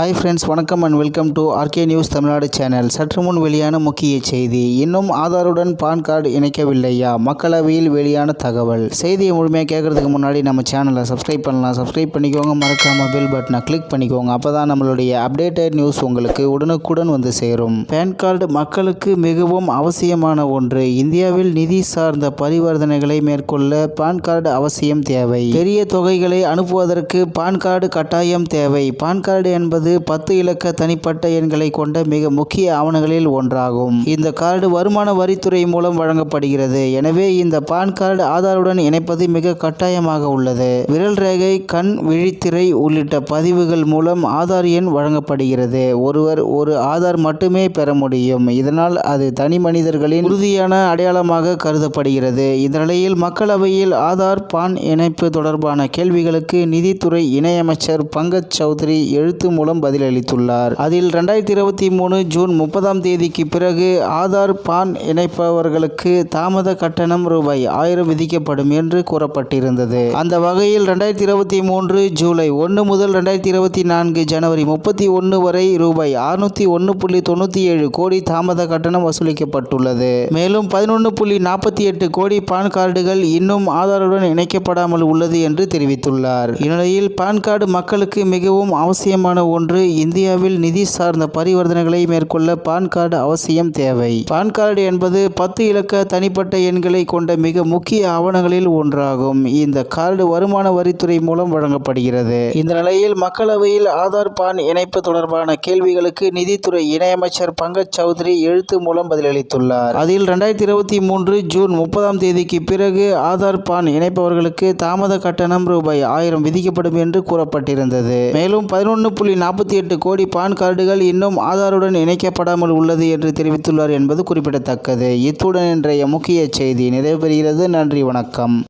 Hi friends வணக்கம் and welcome to RK news Tamil Nadu channel சற்று முன் வெளியான முக்கிய செய்தி. இன்னும் ஆதாருடன் பான் கார்டு இணைக்கவில்லையா? மக்களவையில் வெளியான தகவல். செய்தியை முழுமையாக கேட்கறதுக்கு முன்னாடி நம்ம சேனலை சப்ஸ்கிரைப் பண்ணலாம். சப்ஸ்கிரைப் பண்ணிக்கோங்க. மறக்காம பெல் பட்டனை கிளிக் பண்ணிக்கோங்க. அப்போ தான் நம்மளுடைய அப்டேட்டட் நியூஸ் உங்களுக்கு உடனுக்குடன் வந்து சேரும். பேன் கார்டு மக்களுக்கு மிகவும் அவசியமான ஒன்று. இந்தியாவில் நிதி சார்ந்த பரிவர்த்தனைகளை மேற்கொள்ள பான் கார்டு அவசியம் தேவை. பெரிய தொகைகளை அனுப்புவதற்கு பான் கார்டு கட்டாயம் தேவை. பான் கார்டு என்பது பத்து இலக்க தனிப்பட்ட எண்களை கொண்ட மிக முக்கிய ஆவணங்களில் ஒன்றாகும். இந்த கார்டு வருமான வரித்துறை மூலம் வழங்கப்படுகிறது. எனவே இந்த பான் கார்டு ஆதாருடன் இணைப்பது மிக கட்டாயமாக உள்ளது. விரல் ரேகை கண் விழித்திரை உள்ளிட்ட பதிவுகள் மூலம் ஆதார் எண் வழங்கப்படுகிறது. ஒருவர் ஒரு ஆதார் மட்டுமே பெற முடியும். இதனால் அது தனி மனிதர்களின் உறுதியான அடையாளமாக கருதப்படுகிறது. இந்த நிலையில் மக்களவையில் ஆதார் பான் இணைப்பு தொடர்பான கேள்விகளுக்கு நிதித்துறை இணையமைச்சர் பங்கஜ் சௌத்ரி எழுத்து மூலம் பதிலளித்துள்ளார். அதில் ரெண்டாயிரத்தி இருபத்தி மூணு ஜூன் முப்பதாம் தேதிக்கு பிறகு ஆதார் பான் இணைப்பவர்களுக்கு தாமத கட்டணம் ரூபாய் ஆயிரம் விதிக்கப்படும் என்று கூறப்பட்டிருந்தது. அந்த வகையில் ரெண்டாயிரத்தி இருபத்தி மூன்று ஜூலை ஒன்று முதல் ரெண்டாயிரத்தி இருபத்தி நான்கு ஜனவரி முப்பத்தி ஒன்று வரை ரூபாய் அறுநூத்தி ஒன்று புள்ளி தொண்ணூற்றி ஏழு கோடி தாமத கட்டணம் வசூலிக்கப்பட்டுள்ளது. மேலும் பதினொன்று புள்ளி நாற்பத்தி எட்டு கோடி பான் கார்டுகள் இன்னும் ஆதாருடன் இணைக்கப்படாமல் உள்ளது என்று தெரிவித்துள்ளார். இந்நிலையில் பான் கார்டு மக்களுக்கு மிகவும் அவசியமான ஒன்று. இந்தியாவில் நிதி சார்ந்த பரிவர்த்தனைகளை மேற்கொள்ள பான் கார்டு அவசியம் தேவை. பான் கார்டு என்பது பத்து இலக்க தனிப்பட்ட எண்களை கொண்ட மிக முக்கிய ஆவணங்களில் ஒன்றாகும். இந்த கார்டு வருமான வரித்துறை மூலம் வழங்கப்படுகிறது. இந்த நிலையில் மக்களவையில் ஆதார் பான் இணைப்பு தொடர்பான கேள்விகளுக்கு நிதித்துறை இணையமைச்சர் பங்கஜ் சௌத்ரி எழுத்து மூலம் பதிலளித்துள்ளார். அதில் ரெண்டாயிரத்தி இருபத்தி மூன்று ஜூன் முப்பதாம் தேதிக்கு பிறகு ஆதார் பான் இணைப்பவர்களுக்கு தாமத கட்டணம் ரூபாய் ஆயிரம் விதிக்கப்படும் என்று கூறப்பட்டிருந்தது. மேலும் பதினொன்று புள்ளி நாற்பத்தி எட்டு கோடி பான் கார்டுகள் இன்னும் ஆதாருடன் இணைக்கப்படாமல் உள்ளது என்று தெரிவித்துள்ளார் என்பது குறிப்பிடத்தக்கது. இத்துடன் இன்றைய முக்கிய செய்தி நிறைவு பெறுகிறது. நன்றி வணக்கம்.